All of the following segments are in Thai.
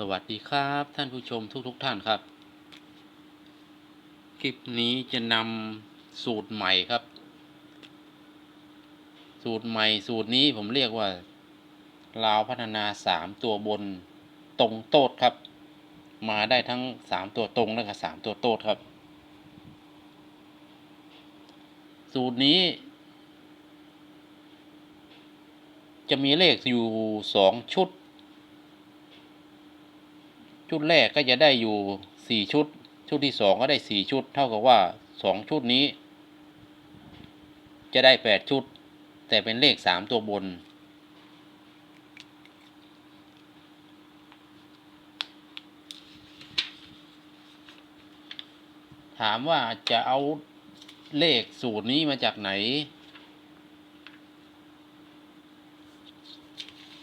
สวัสดีครับท่านผู้ชมทุกๆทท่านครับ คลิปนี้จะนำสูตรใหม่ครับ สูตรใหม่สูตรนี้ผมเรียกว่าลาวพัฒนาสามตัวบนตรงโต๊ดครับ มาได้ทั้งสามตัวตรงและก็สามตัวโต๊ดครับ สูตรนี้ จะมีเลขอยู่สองชุด ชุดแรกก็จะได้อยู่สี่ชุด ชุดที่สองก็ได้สี่ชุด เท่ากับว่าสองชุดนี้ จะได้แปดชุด แต่เป็นเลขสามตัวบน ถามว่าจะเอาเลขสูตรนี้มาจากไหน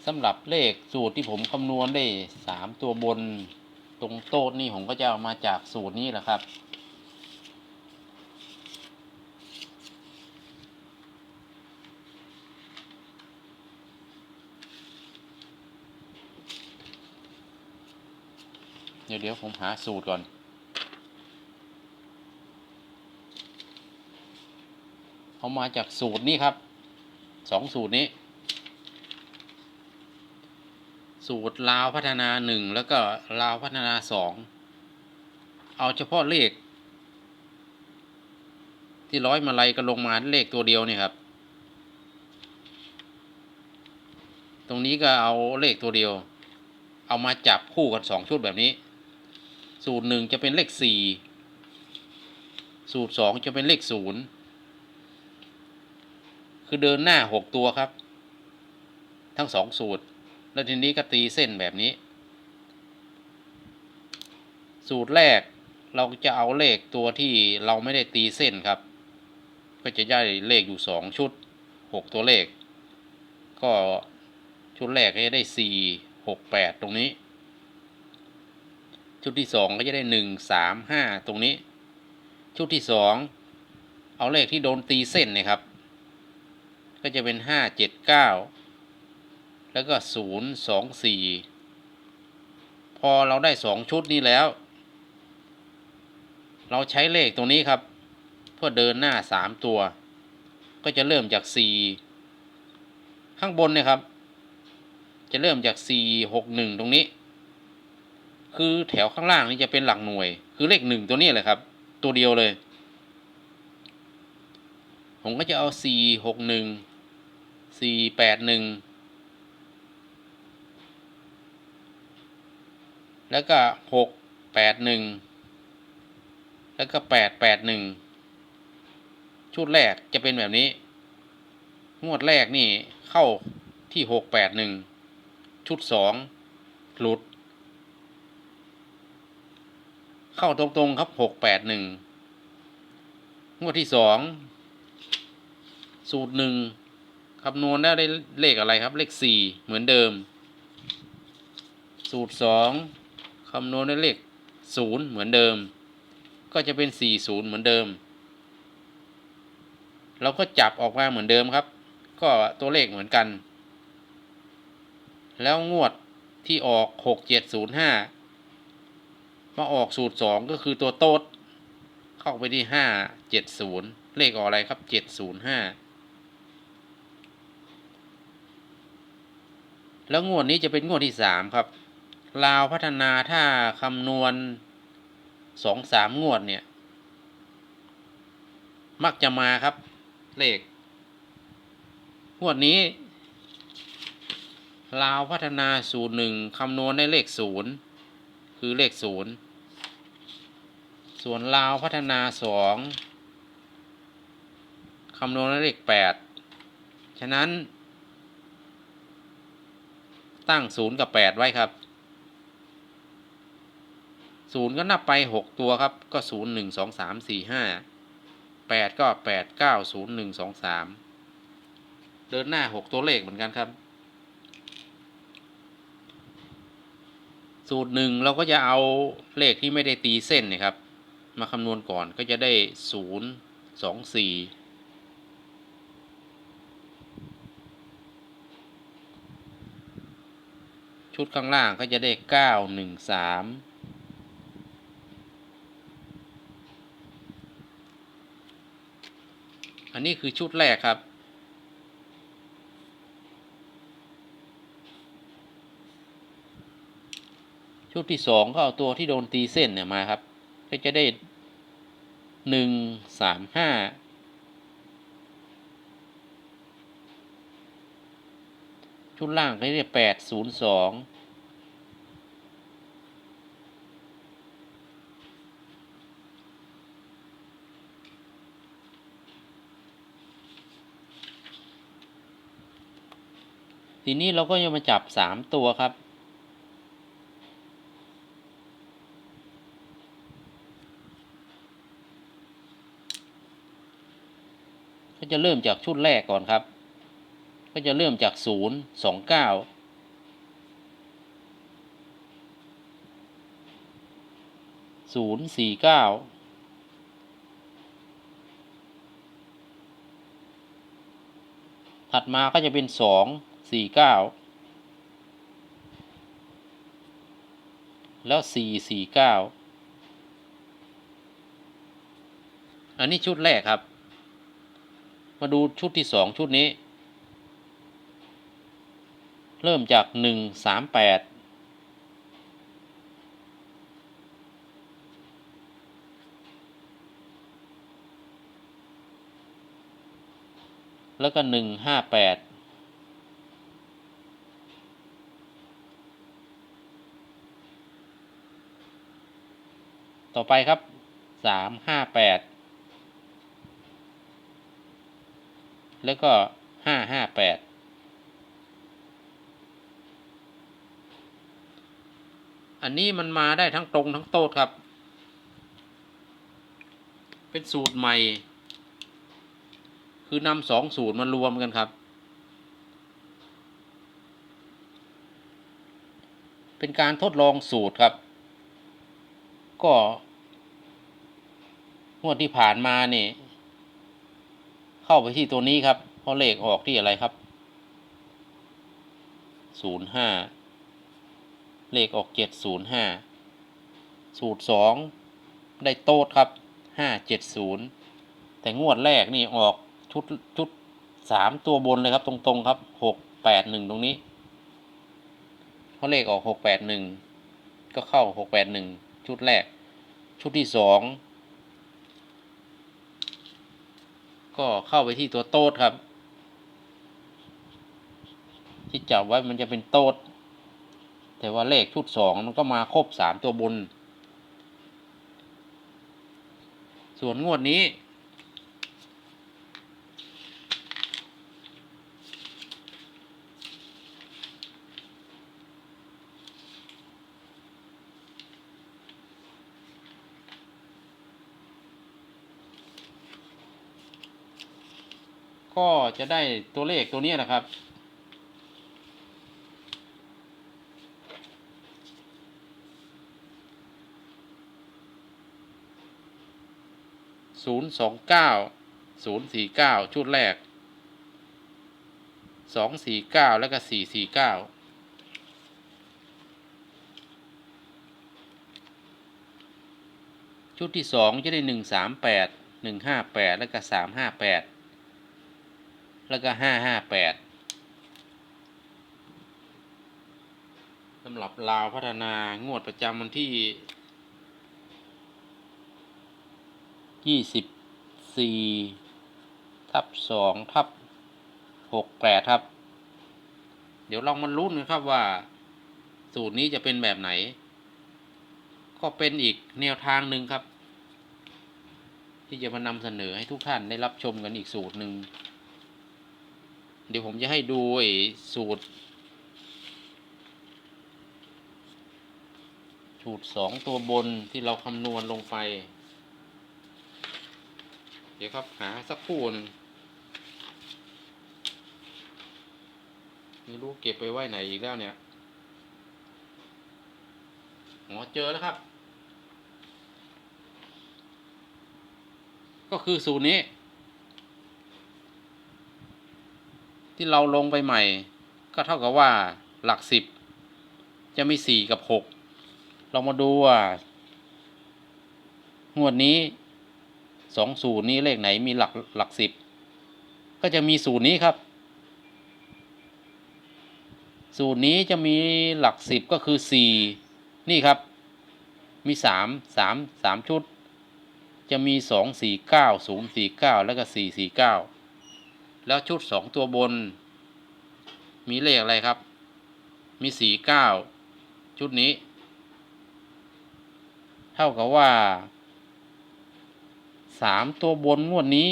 สำหรับเลขสูตรที่ผมคำนวณได้สามตัวบนตรงโต๊ะนี่ผมก็จะเอามาจากสูตรนี้แหละครับ เดี๋ยวเดี๋ยวผมหาสูตรก่อนเอามาจากสูตรนี้ครับสองสูตรนี้ สูตรลาวพัฒนาหนึ่งแล้วก็ลาวพัฒนาสองเอาเฉพาะเลข ที่ร้อยมาลัยก็ลงมาเลขตัวเดียวนี่ครับ ตรงนี้ก็เอาเลขตัวเดียว เอามาจับคู่กันสองชุดแบบนี้ สูตรหนึ่งจะเป็นเลขสี่สูตรสองจะเป็นเลขศูนย์คือเดินหน้าหกตัวครับ ทั้งสองสูตร แล้วทีนี้ก็ตีเส้นแบบนี้ สูตรแรกเราจะเอาเลขตัวที่เราไม่ได้ตีเส้นครับ ก็จะได้เลขอยู่สองชุดหกตัวเลข ก็ชุดแรกก็จะได้สี่หกแปดตรงนี้ ชุดที่สองก็จะได้หนึ่งสามห้าตรงนี้ ชุดที่สองเอาเลขที่โดนตีเส้นนี่ยครับ ก็จะเป็นห้าเจ็ดเก้า แล้วก็ศูนย์สองสี่พอเราได้สองชุดนี้แล้ว เราใช้เลขตรงนี้ครับ เพื่อเดินหน้าสามตัว ก็จะเริ่มจากสี่ข้างบนเนี่ยครับ จะเริ่มจากสี่หกหนึ่งตรงนี้ คือแถวข้างล่างนี่จะเป็นหลักหน่วย คือเลขหนึ่งตัวนี้เลยครับ ตัวเดียวเลย ผมก็จะเอาสี่หกหนึ่งสี่แปดหนึ่ง แล้วก็หกแปดหนึ่งแล้วก็แปดแปดหนึ่งชุดแรกจะเป็นแบบนี้ งวดแรกนี่เข้าที่หกแปดหนึ่งชุดสองหลุด เข้าตรงๆครับหกแปดหนึ่งงวดที่สองสูตรหนึ่งคำนวณได้เลขอะไรครับ เลขสี่เหมือนเดิม สูตรสอง คำนวณด้เลขศูนย์เหมือนเดิม ก็จะเป็นสี่ศูนย์เหมือนเดิม เราก็จับออกมาเหมือนเดิมครับ ก็ตัวเลขเหมือนกัน แล้วงวดที่ออกหกเจ็ดศูนย์ห้ามาออกสูตรสองก็คือตัวโต๊ดเข้าไปที่ห้าเจ็ดศูนย์เลขออกอะไรครับเจ็ดศูนย์ห้าแล้วงวดนี้จะเป็นงวดที่สามครับ ลาวพัฒนาถ้าคำนวณสองสามงวดเนี่ย มักจะมาครับ เลข งวดนี้ ลาวพัฒนาศูนย์หนึ่งคำนวณได้เลขศูนย์คือเลขศูนย์ส่วนลาวพัฒนาสองคำนวณได้เลขแปดฉะนั้น ตั้งศูนย์กับแปดไว้ครับ ศูนย์ก็นับไปหกตัวครับ ก็ศูนย์หนึ่งสองสามสี่ห้าแปดก็แปดเก้าศูนย์หนึ่งสองสามเดินหน้าหกตัวเลขเหมือนกันครับ สูตรหนึ่งเราก็จะเอาเลขที่ไม่ได้ตีเส้นนะครับ มาคำนวณก่อนก็จะได้ศูนย์สองสี่ชุดข้างล่างก็จะได้เก้าหนึ่งสาม อันนี้คือชุดแรกครับ ชุดที่สองก็เอาตัวที่โดนตีเส้นเนี่ยมาครับ ก็จะได้หนึ่งสามห้าชุดล่างก็ได้แปดศูนย์สอง ทีนี้เราก็จะมาจับสามตัวครับ ก็จะเริ่มจากชุดแรกก่อนครับ ก็จะเริ่มจากศูนย์สองเก้าศูนย์สี่เก้าถัดมาก็จะเป็นสอง สี่เก้าแล้วสี่สี่เก้าอันนี้ชุดแรกครับ มาดูชุดที่สองชุดนี้ เริ่มจากหนึ่งสามแปดแล้วก็หนึ่งห้าแปด ต่อไปครับสามห้าแปดแล้วก็ห้าห้าแปดอันนี้มันมาได้ทั้งตรงทั้งโต้ครับ เป็นสูตรใหม่ คือนำสองสูตรมารวมกันครับ เป็นการทดลองสูตรครับ ก็งวดที่ผ่านมาเนี่ยเข้าไปที่ตัวนี้ครับ เพราะเลขออกที่อะไรครับศูนย์ห้าเลขออกเจ็ดศูนย์ห้าสูตรสองได้โต๊ดครับห้าเจ็ดศูนย์แต่งวดแรกนี่ออกชุดชุดสามตัวบนเลยครับ ตรงๆครับหกแปดหนึ่งตรงนี้เพราะเลขออกหกแปดหนึ่งก็เข้าหกแปดหนึ่ง ชุดแรก ชุดที่สองก็เข้าไปที่ตัวโต๊ดครับ ที่จับไว้มันจะเป็นโต๊ดแต่ว่าเลขชุดสองมันก็มาครบสามตัวบน ส่วนงวดนี้ ก็จะได้ตัวเลขตัวนี้นะครับ ศูนย์สองเก้าศูนย์สี่เก้าชุดแรก สองสี่เก้าแล้วก็สี่สี่เก้าชุดที่สองจะได้หนึ่งสามแปดหนึ่งห้าแปดแล้วก็สามห้าแปด แล้วก็ห้าห้าแปดสำหรับลาวพัฒนางวดประจำวันที่ยี่สิบสี่ทับสองทับหกแปดครับ เดี๋ยวลองมาลุ้นกันครับว่า สูตรนี้จะเป็นแบบไหน ก็เป็นอีกแนวทางหนึ่งครับ ที่จะมานำเสนอให้ทุกท่านได้รับชมกันอีกสูตรหนึ่ง เดี๋ยวผมจะให้ดูไอ้สูตร สูตรสองตัวบนที่เราคำนวณลงไป เดี๋ยวครับหาสักคู่นไม่รู้เก็บไปไว้ไหนอีกแล้วเนี่ยอ๋อเจอแล้วครับ ก็คือสูตรนี้ ที่เราลงไปใหม่ ก็เท่ากับว่าหลักสิบจะมีสี่กับหกเรามาดูว่างวดนี้สองสูตรนี้เลขไหนมีหลักหลักสิบก็จะมีสูตรนี้ครับ สูตรนี้จะมีหลักสิบก็คือสี่นี่ครับ มีสามสามสามชุด จะมีสองสี่เก้าศูนย์สี่เก้าแล้วก็สี่สี่เก้า แล้วชุดสองตัวบน มีเลขอะไรครับ มีสี่เก้าชุดนี้ เท่ากับว่าสามตัวบนงวดนี้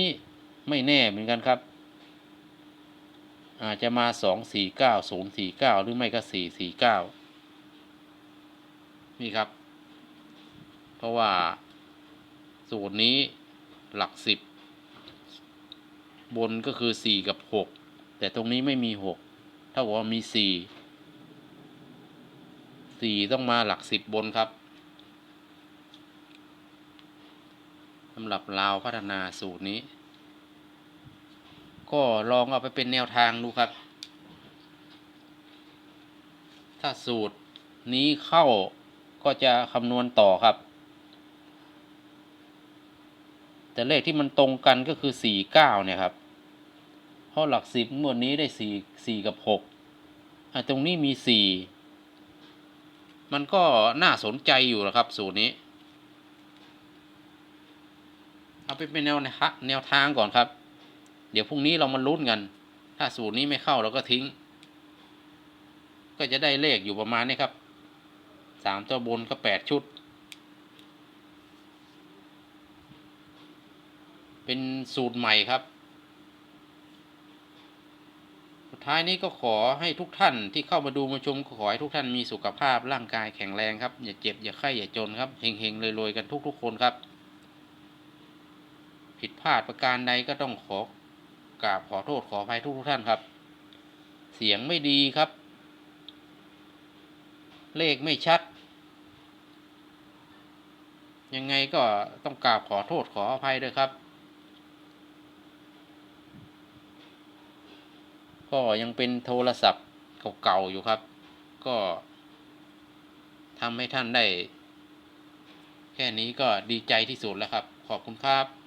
ไม่แน่เหมือนกันครับ อาจจะมาสองสี่เก้าศูนย์สี่เก้าหรือไม่ก็สี่สี่เก้านี่ครับ เพราะว่าสูตรนี้หลักสิบ บนก็คือสี่กับหกแต่ตรงนี้ไม่มีหกเท่ากับว่ามีสี่สี่ต้องมาหลักสิบบนครับสำหรับลาวพัฒนาสูตรนี้ ก็ลองเอาไปเป็นแนวทางดูครับ ถ้าสูตรนี้เข้าก็จะคำนวณต่อครับ แต่เลขที่มันตรงกันก็คือสี่เก้าเนี่ยครับเพราะหลักสิบงวดนี้ได้สี่สี่กับหกอะตรงนี้มีสี่มันก็น่าสนใจอยู่นะครับ สูตรนี้เอาไปเป็นแนวแนวทางก่อนครับ เดี๋ยวพรุ่งนี้เรามาลุ้นกัน ถ้าสูตรนี้ไม่เข้าเราก็ทิ้ง ก็จะได้เลขอยู่ประมาณนี้ครับสามตัวบนก็แปดชุด เป็นสูตรใหม่ครับ สุดท้ายนี้ก็ขอให้ทุกท่านที่เข้ามาดูมาชมขอให้ทุกท่านมีสุขภาพร่างกายแข็งแรงครับ อย่าเจ็บอย่าไข้อย่าจนครับเฮงๆรวยๆกันทุกๆคนครับ ผิดพลาดประการใดก็ต้องขอกราบขอโทษขออภัยทุกท่านครับ เสียงไม่ดีครับ เลขไม่ชัดยังไงก็ต้องกราบขอโทษขออภัยด้วยครับ ก็ยังเป็นโทรศัพท์เก่าๆอยู่ครับ ก็ทำให้ท่านได้ แค่นี้ก็ดีใจที่สุดแล้วครับ ขอบคุณครับ